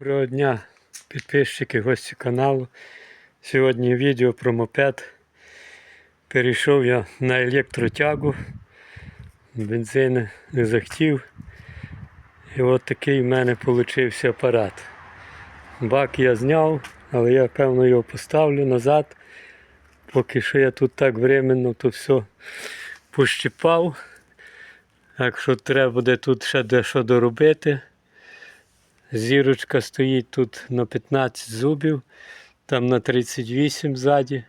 Доброго дня, підписчики, гості каналу. Сьогодні відео про мопед. Перейшов я на електротягу. Бензин не захотів. І от такий в мене вийшов апарат. Бак я зняв, але я певно його поставлю назад. Поки що я тут так временно то все пощипав. Якщо треба буде тут ще дещо доробити. Зірочка стоїть тут на 15 зубів, там на 38 ззаді.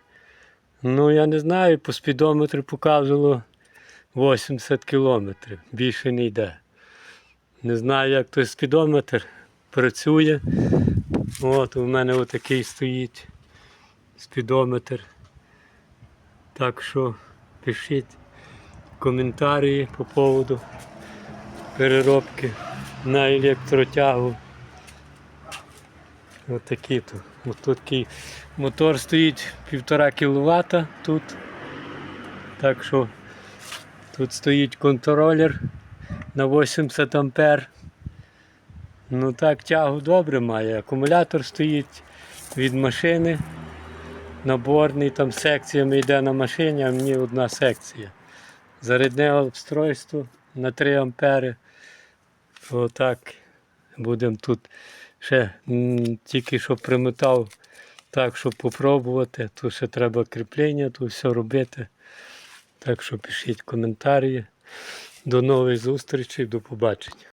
Ну, я не знаю, по спідометру показувало 80 кілометрів, більше не йде. Не знаю, як той спідометр працює. От у мене отакий стоїть спідометр. Так що пишіть коментарі по поводу переробки на електротягу. Такі тут. Ось такий мотор стоїть 1,5 кВт тут. Так що тут стоїть контролер на 80 ампер. Ну так, тягу добре має. Акумулятор стоїть від машини. Наборний, там секціями йде на машині, а мені одна секція. Зарядне обстройство на 3 ампери. Отак будемо тут ще тільки що приметав так, щоб попробувати. Тут ще треба кріплення, тут все робити. Так що пишіть коментарі. До нових зустрічей, до побачення.